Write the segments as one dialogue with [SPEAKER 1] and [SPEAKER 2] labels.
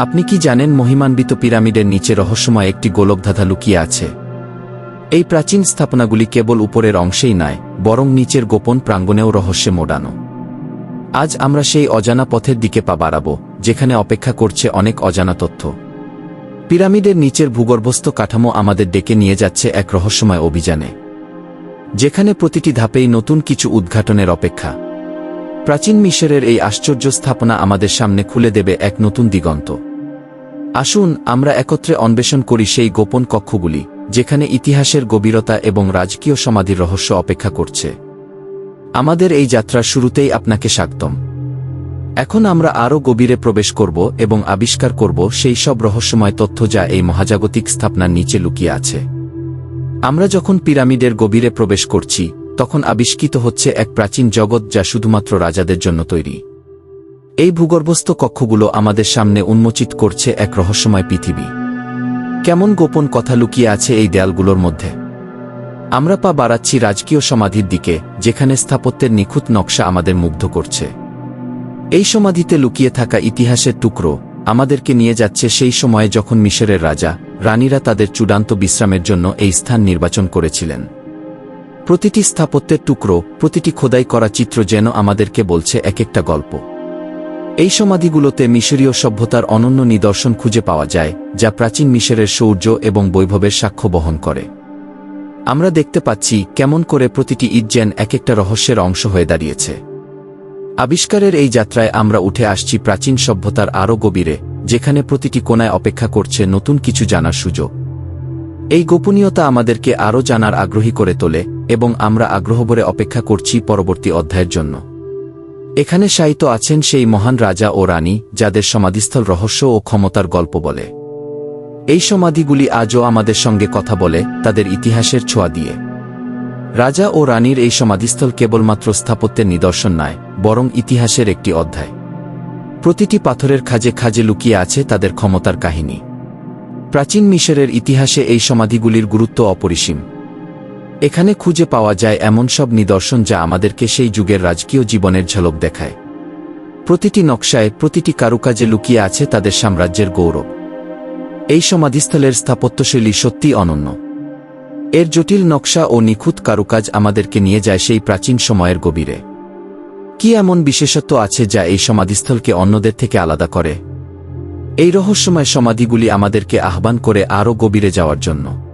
[SPEAKER 1] আপনি কি জানেন মহিমান্বিত পিরামিডের নিচে রহস্যময় একটি গোলকধাঁধা লুকিয়ে আছে? এই প্রাচীন স্থাপনাগুলি কেবল উপরের অংশেই নয়, বরং নিচের গোপন প্রাঙ্গণেও রহস্যে মোড়ানো। আজ আমরা সেই অজানা পথের দিকে পা বাড়াব, যেখানে অপেক্ষা করছে অনেক অজানা তথ্য। পিরামিডের নিচের ভূগর্ভস্থ কাঠামো আমাদের ডেকে নিয়ে যাচ্ছে এক রহস্যময় অভিযানে। যেখানে প্রতিটি ধাপেই নতুন কিছু উদ্ঘাটনের অপেক্ষা। প্রাচীন মিশরের এই আশ্চর্য স্থাপনা আমাদের সামনে খুলে দেবে এক নতুন দিগন্ত। আসুন, আমরা একত্রে অন্বেষণ করি সেই গোপন কক্ষগুলি, যেখানে ইতিহাসের গভীরতা এবং রাজকীয় সমাধির রহস্য অপেক্ষা করছে। আমাদের এই যাত্রার শুরুতেই আপনাকে স্বাগতম। এখন আমরা আরও গভীরে প্রবেশ করব এবং আবিষ্কার করব সেই সব রহস্যময় তথ্য যা এই মহাজাগতিক স্থাপনার নিচে লুকিয়ে আছে। আমরা যখন পিরামিডের গভীরে প্রবেশ করছি, তখন আবিষ্কৃত হচ্ছে এক প্রাচীন জগৎ যা শুধুমাত্র রাজাদের জন্য তৈরি। এই ভূগর্ভস্থ কক্ষগুলো আমাদের সামনে উন্মোচিত করছে এক রহস্যময় পৃথিবী। কেমন গোপন কথা লুকিয়ে আছে এই দেয়ালগুলোর মধ্যে? আমরা পা বাড়াচ্ছি রাজকীয় সমাধির দিকে, যেখানে স্থাপত্যের নিখুঁত নকশা আমাদের মুগ্ধ করছে। এই সমাধিতে লুকিয়ে থাকা ইতিহাসের টুকরো আমাদেরকে নিয়ে যাচ্ছে সেই সময়ে যখন মিশরের রাজা, রানীরা তাদের চূড়ান্ত বিশ্রামের জন্য এই স্থান নির্বাচন করেছিলেন। প্রতিটি স্থাপত্যের টুকরো, প্রতিটি খোদাই করা চিত্র যেন আমাদেরকে বলছে এক একটা গল্প। এই সমাধিগুলোতে মিশরীয় সভ্যতার অনন্য নিদর্শন খুঁজে পাওয়া যায়, যা প্রাচীন মিশরের শৌর্য এবং বৈভবের সাক্ষ্য বহন করে। আমরা দেখতে পাচ্ছি কেমন করে প্রতিটি যেন এক একটা রহস্যের অংশ হয়ে দাঁড়িয়েছে। আবিষ্কারের এই যাত্রায় আমরা উঠে আসছি প্রাচীন সভ্যতার আরও গভীরে, যেখানে প্রতিটি কোনায় অপেক্ষা করছে নতুন কিছু জানার সুযোগ। এই গোপনীয়তা আমাদেরকে আরও জানার আগ্রহী করে তোলে, এবং আমরা আগ্রহভরে অপেক্ষা করছি পরবর্তী অধ্যায়ের জন্য। এখানে সাহিত্য আছেন সেই মহান রাজা ও রানী, যাদের সমাধিস্থল রহস্য ও ক্ষমতার গল্প বলে। এই সমাধিগুলি আজও আমাদের সঙ্গে কথা বলে, তাদের ইতিহাসের ছোঁয়া দিয়ে। রাজা ও রানীর এই সমাধিস্থল কেবলমাত্র স্থাপত্যের নিদর্শন নয়, বরং ইতিহাসের একটি অধ্যায়। প্রতিটি পাথরের খাজে খাজে লুকিয়ে আছে তাদের ক্ষমতার কাহিনী। প্রাচীন মিশরের ইতিহাসে এই সমাধিগুলির গুরুত্ব অপরিসীম। এখানে খুঁজে পাওয়া যায় এমন সব নিদর্শন যা আমাদেরকে সেই যুগের রাজকীয় জীবনের ঝলক দেখায়। প্রতিটি নকশায় প্রতিটি কারুকাজে লুকিয়ে আছে তাদের সাম্রাজ্যের গৌরব। এই সমাধিস্থলের স্থাপত্যশৈলী সত্যিই অনন্য। এর জটিল নকশা ও নিখুঁত কারুকাজ আমাদেরকে নিয়ে যায় সেই প্রাচীন সময়ের গভীরে। কি এমন বিশেষত্ব আছে যা এই সমাধিস্থলকে অন্যদের থেকে আলাদা করে? এই রহস্যময় সমাধিগুলি আমাদেরকে আহ্বান করে আরও গভীরে যাওয়ার জন্য।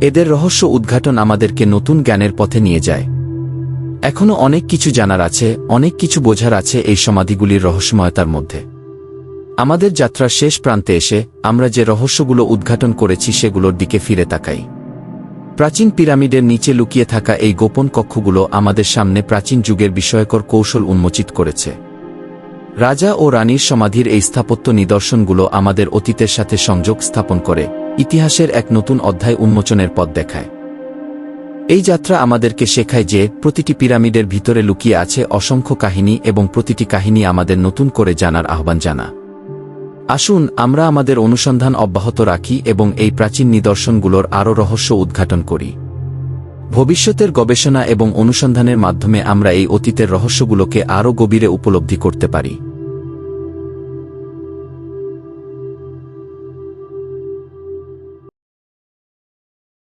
[SPEAKER 1] এদের রহস্য উদ্ঘাটন আমাদেরকে নতুন জ্ঞানের পথে নিয়ে যায়। এখনও অনেক কিছু জানার আছে, অনেক কিছু বোঝার আছে এই সমাধিগুলির রহস্যময়তার মধ্যে। আমাদের যাত্রার শেষ প্রান্তে এসে আমরা যে রহস্যগুলো উদ্ঘাটন করেছি সেগুলোর দিকে ফিরে তাকাই। প্রাচীন পিরামিডের নিচে লুকিয়ে থাকা এই গোপন কক্ষগুলো আমাদের সামনে প্রাচীন যুগের বিষয়কর কৌশল উন্মোচিত করেছে। রাজা ও রানীর সমাধির এই স্থাপত্য নিদর্শনগুলো আমাদের অতীতের সাথে সংযোগ স্থাপন করে। ইতিহাসের এক নতুন অধ্যায় উন্মোচনের পথ দেখায়। এই যাত্রা আমাদেরকে শেখায় যে, প্রতিটি পিরামিডের ভিতরে লুকিয়ে আছে অসংখ্য কাহিনী এবং প্রতিটি কাহিনী আমাদের নতুন করে জানার আহ্বান জানা। আসুন, আমরা আমাদের অনুসন্ধান অব্যাহত রাখি এবং এই প্রাচীন নিদর্শনগুলোর আরও রহস্য উদ্ঘাটন করি। ভবিষ্যতের গবেষণা এবং অনুসন্ধানের মাধ্যমে আমরা এই অতীতের রহস্যগুলোকে আরও গভীরে উপলব্ধি করতে পারি।